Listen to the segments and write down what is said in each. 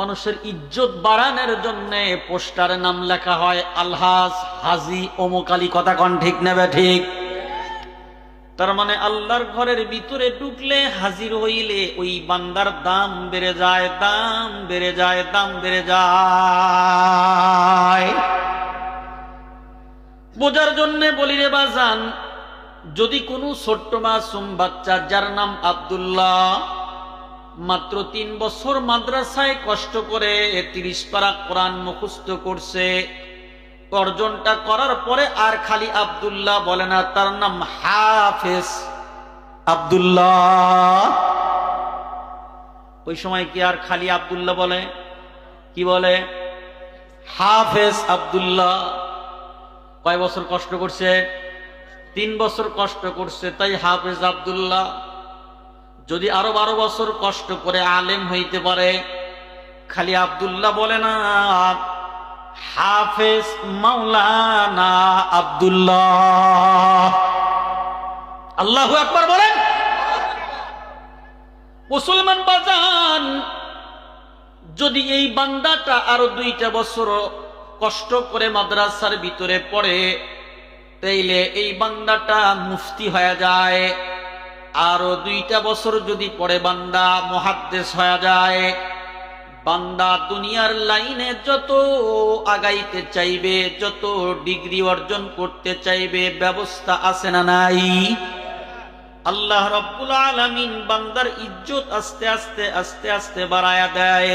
মানুষের ইজ্জত বাড়ানোর জন্য পোস্টারে নাম লেখা হয়, আলহাজ হাজি অমুক আলী, কথা কন ঠিক নেবে ঠিক? তার মানে আল্লাহর ঘরের ভিতরে ঢুকলে হাজির হইলে ওই বান্দার দাম বেড়ে যায়, দাম বেড়ে যায়, দাম বেড়ে যায়। বোঝার জন্য বলি রে বাজান, যদি কোনো ছোট্ট মাসুম বাচ্চা যার নাম আব্দুল্লাহ মাত্র তিন বছর মাদ্রাসায় কষ্ট করে তিরিশ পারা কোরআন মুখস্থ করছে। অর্জনটা করার পরে আর খালি আব্দুল্লাহ বলে না, তার নাম হাফেজ। আব্দুল্লাহ। ওই সময় কি আর খালি আব্দুল্লাহ বলে? কি বলে? হাফেজ আব্দুল্লাহ। কয় বছর কষ্ট করছে? তিন বছর কষ্ট করছে, তাই হাফেজ আব্দুল্লাহ। যদি আরও বারো বছর কষ্ট করে আলেম হইতে পারে, খালি আব্দুল্লাহ বলে না, হাফেজ মাওলানা আব্দুল্লাহ। আল্লাহু একবার বলেন। মুসলমান বাজান, যদি এই বান্দাটা আরও দুইটা বছর কষ্ট করে মাদ্রাসার ভিতরে পড়ে, তাইলে এই বান্দাটা মুফতি হয়ে যায়। আরও দুইটা বছর যদি পড়ে বান্দা মহাদ্দেশ হয়ে যায়, বান্দা দুনিয়ার লাইনে যত আগাইতে চাইবে, যত ডিগ্রি অর্জন করতে চাইবে, ব্যবস্থা আছে না নাই? আল্লাহ রব্বুল আলামিন বান্দার ইজ্জত আস্তে আস্তে আস্তে আস্তে বাড়ায়া দেয়।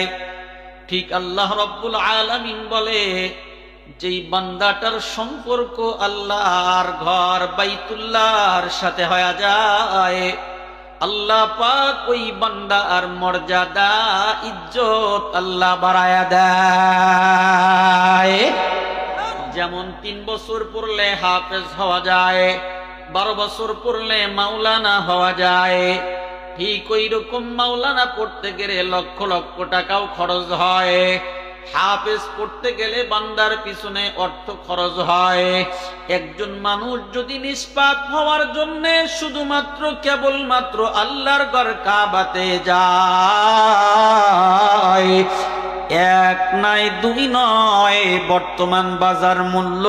ঠিক আল্লাহ রব্বুল আলামিন বলে যেই বান্দাটার সম্পর্ক আল্লাহর ঘর বাইতুল্লাহর সাথে হয়ে যায়, আল্লাহ পাক ওই বান্দা আর মর্যাদা, ইজ্জত আল্লাহ বাড়ায়া দেয়। যেমন তিন বছর পড়লে হাফেজ হওয়া যায়, বারো বছর পড়লে মাওলানা হওয়া যায়, ঠিক ওই রকম মাওলানা পড়তে গেলে লক্ষ লক্ষ টাকাও খরচ হয়। হাফেজ পড়তে গেলে বান্দার পিছনে অর্থ খরচ হয়। একজন মানুষ যদি নিষ্পাপ হওয়ার জন্য শুধুমাত্র কেবলমাত্র আল্লাহর ঘর কাবাতে যায়, এক নাই দুই নয়, বর্তমান বাজার মূল্য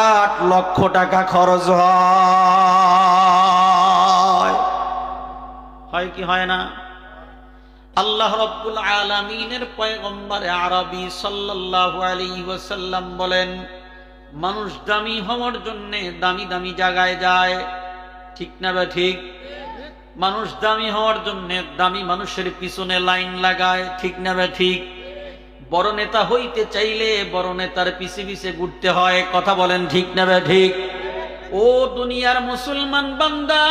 আট লক্ষ টাকা খরচ হয়। কি হয় না? আল্লাহ রব্বুল আলমিনের পয়গম্বরে আরবি সাল্লাল্লাহু আলাইহি ওয়াসাল্লাম বলেন, মানুষ দামি হওয়ার জন্য দামি দামি জায়গায় যায়। ঠিক না বা ঠিক? মানুষ দামি হওয়ার জন্য দামি মানুষের পিছনে লাইন লাগায়। ঠিক না বা ঠিক? বড় নেতা হইতে চাইলে বড় নেতার পিছে পিছে ঘুরতে হয়। কথা বলেন ঠিক না বা ঠিক? ও দুনিয়ার মুসলমান বান্দা!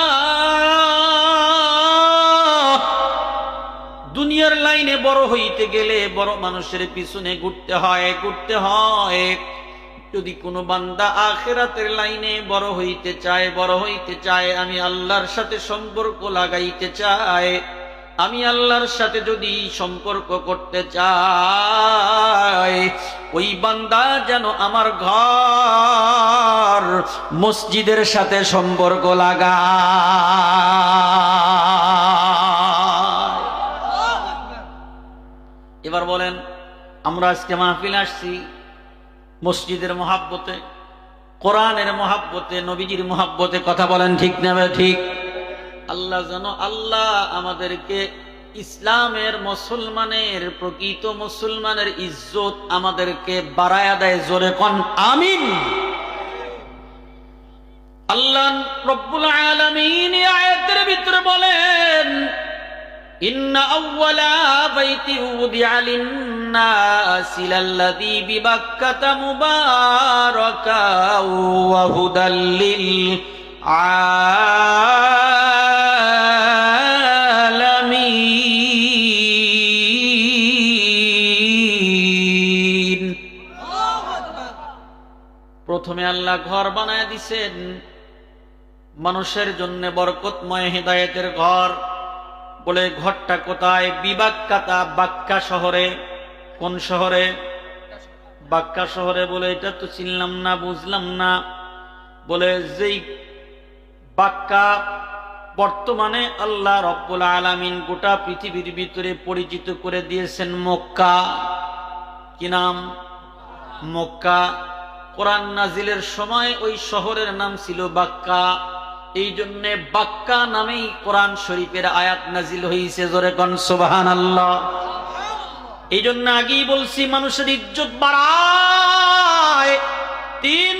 বড় হইতে গেলে বড় মানুষের পিছনে ঘুরতে হয় ঘুরতে হয়। যদি কোনো বান্দা আখেরাতের লাইনে বড় হইতে চায়, বড় হইতে চায়, আমি আল্লাহর সাথে সম্পর্ক লাগাইতে চায়, আমি আল্লাহর সাথে যদি সম্পর্ক করতে চাই ওই বান্দা যেন আমার ঘর মসজিদের সাথে সম্পর্ক লাগা আমরা আজকে মাহফিল আসছি মসজিদের মহাব্বতে, কোরআনের মহাব্বতে, নবীজির মহাব্বতে কথা বলেন ঠিক না ঠিক। আল্লাহ যেন আল্লাহ আমাদেরকে ইসলামের মুসলমানের, প্রকৃত মুসলমানের ইজ্জত আমাদেরকে বাড়ায়া দেয় জোরে কন, আমিন। আল্লাহ রব্বুল আলামিন আয়াতের ভিতরে বলেন, ইন্না আউওয়ালা বাইতি উদিয়া للناس للذي ببكة مباركا وهدى للعالمين প্রথমে আল্লাহ ঘর বানায় দিছেন মানুষের জন্য বরকতময় হেদায়েতের ঘর বলে ঘরটা কোথায় বিবাক্কাতা বাক্কা শহরে কোন শহরে? বাক্কা শহরে বলে, এটা তো চিনলাম না, বুঝলাম না। বলে, যেই বাক্কা বর্তমানে আল্লাহ রব্বুল আলামিন গোটা পৃথিবীর ভিতরে পরিচিত করে দিয়েছেন, মক্কা। কি নাম? মক্কা। কোরআন নাজিলের সময় ওই শহরের নাম ছিল বাক্কা। এই জন্যে বাক্কা নামেই কোরআন শরীফের আয়াত নাজিল হয়েছে জোরে কন সুবাহান আল্লাহ এই জন্য আগেই বলছি মানুষের ইজ্জত বাড়ায়। তিন